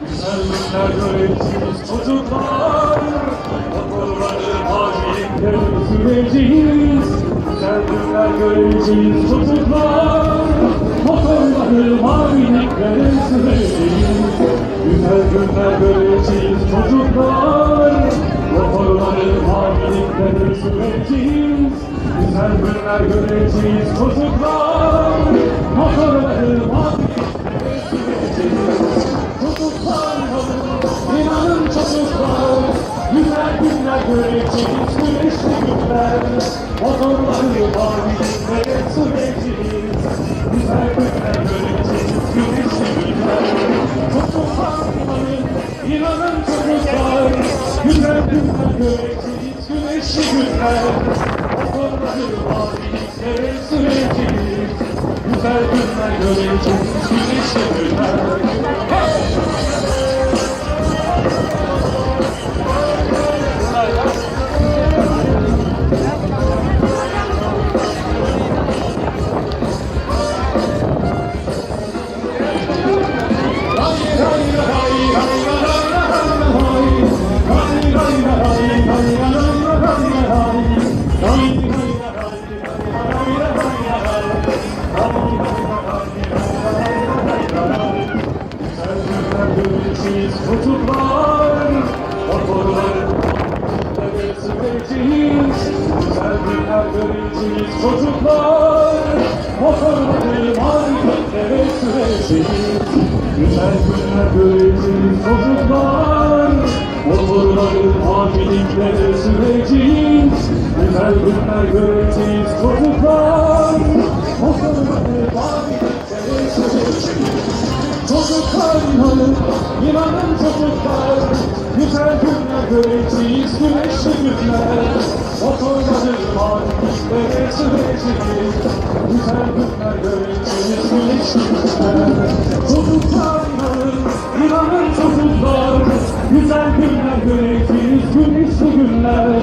Güzeller göreceğiz çocuklar süreceğiz Güzel günler göreceğiz çocuklar. Motorları maviliklere süreceğiz Güzel günler göreceğiz çocuklar. Motorları maviliklere süreceğiz Güzel günler göreceğiz çocuklar. Motorları maviliklere süreceğiz Çocuklar inanın çocuklar. Güzel günler göreceğiz güneşli günler Motorları maviliklere süreceğiz süreceğiz. Güzel günler göreceğiz çocuklar, motorları marketliklere süreceğiz. Güzel günler göreceğiz çocuklar, motorları marketlere süreceğiz. Çocuklar inanın, inanın çocuklar Güzel günler göreceğiz, güneşli günler Güzel günler göreceğiz, güneşli günler Çocuklar inanın, inanın çocuklar Güzel günler göreceğiz, güneşli günler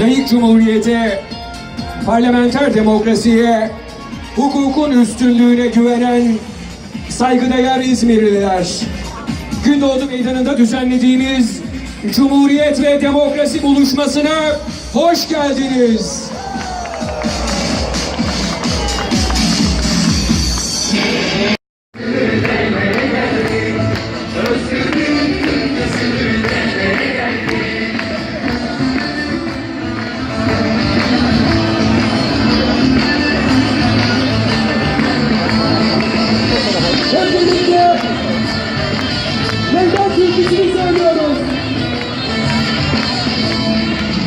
layık cumhuriyete, parlamenter demokrasiye, hukukun üstünlüğüne güvenen saygıdeğer İzmirliler, Gündoğdu Meydanı'nda düzenlediğimiz Cumhuriyet ve Demokrasi buluşmasına hoş geldiniz. Türküsünü söylüyoruz.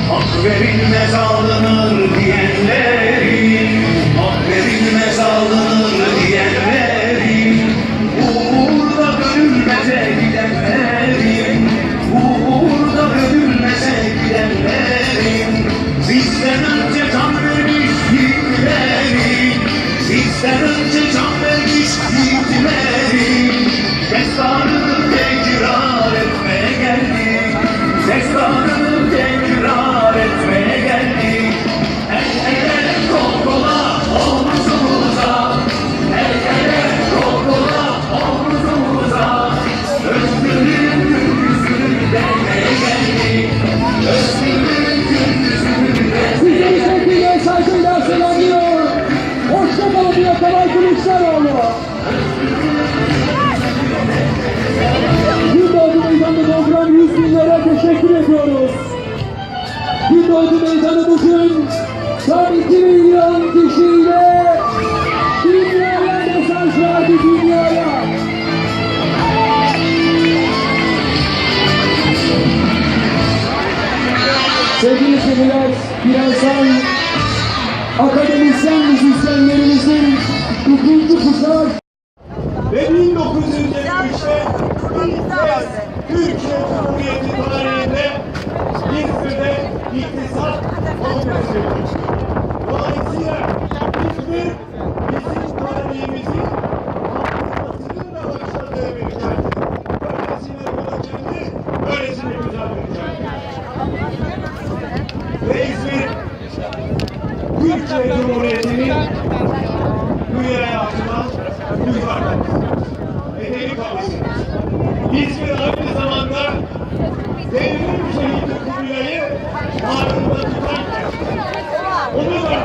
Hak verilmez alınır diyenlerin Hak verilmez alınır Seyirciler, birazdan akademisyen müzisyenlerimizin ikinci kuşak Ve 1953'te ilk kez Türkiye Cumhuriyeti tarihinde İzmir'de iktisat yapılmıştır. Dolayısıyla İzmir bizim tarihimizin hafızasının da başladığı bir kenttir. Böylesine görkemli, böylesine güzel bir kenttir. Ve İzmir Türkiye Cumhuriyeti'nin dünyaya açılan uygar Medeni kapısıdır. İzmir aynı zamanda devrim şehidi Kubilay'ı da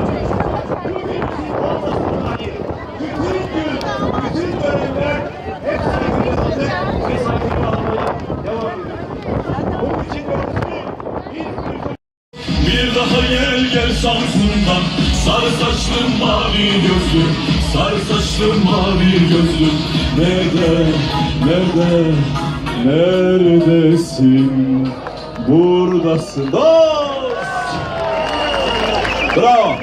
bugün için olmasın dahi bütün gün, bütün dönemler hep saygıyla aldık ve. Bunun için yoksul Bir daha gel gel Samsun'dan Sarı saçlım mavi gözlüm Sarı saçlım mavi gözlüm Nerede, nerede, neredesin? Buradasın. Dost! Bravo!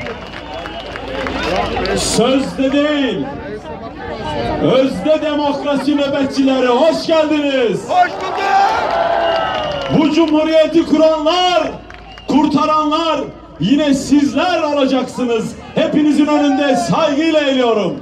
Sözde değil Özde demokrasi nöbetçileri hoş geldiniz. Hoş bu cumhuriyeti kuranlar, kurtaranlar yine sizler olacaksınız. Hepinizin önünde saygıyla eğiliyorum.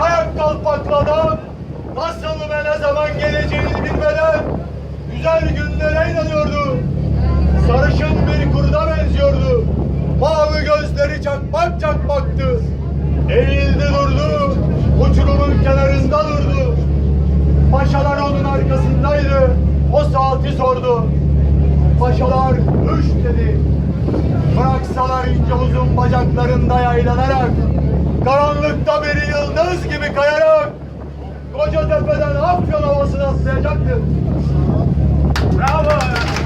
Şayak kalpakladan nasıl ve ne zaman geleceğini bilmeden güzel günlere inanıyordu. Sarışın bir kurda benziyordu. Mavi gözleri çakmak çakmaktı. Eğildi durdu. Uçurumun kenarında durdu. Paşalar onun arkasındaydı. O saati sordu. Paşalar üç dedi. Bıraksalar ince uzun bacaklarında yaylanarak, karanlıkta bir yıldız gibi kayarak, koca tepeden Afyon havasına atlayacaktı. Bravo!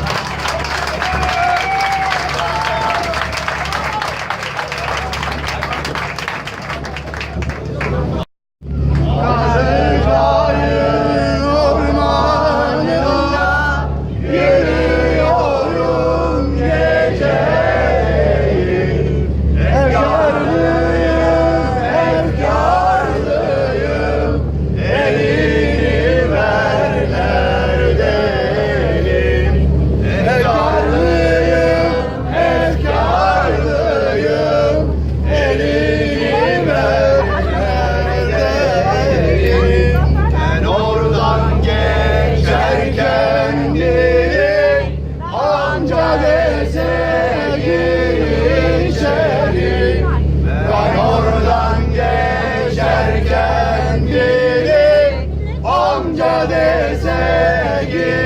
again.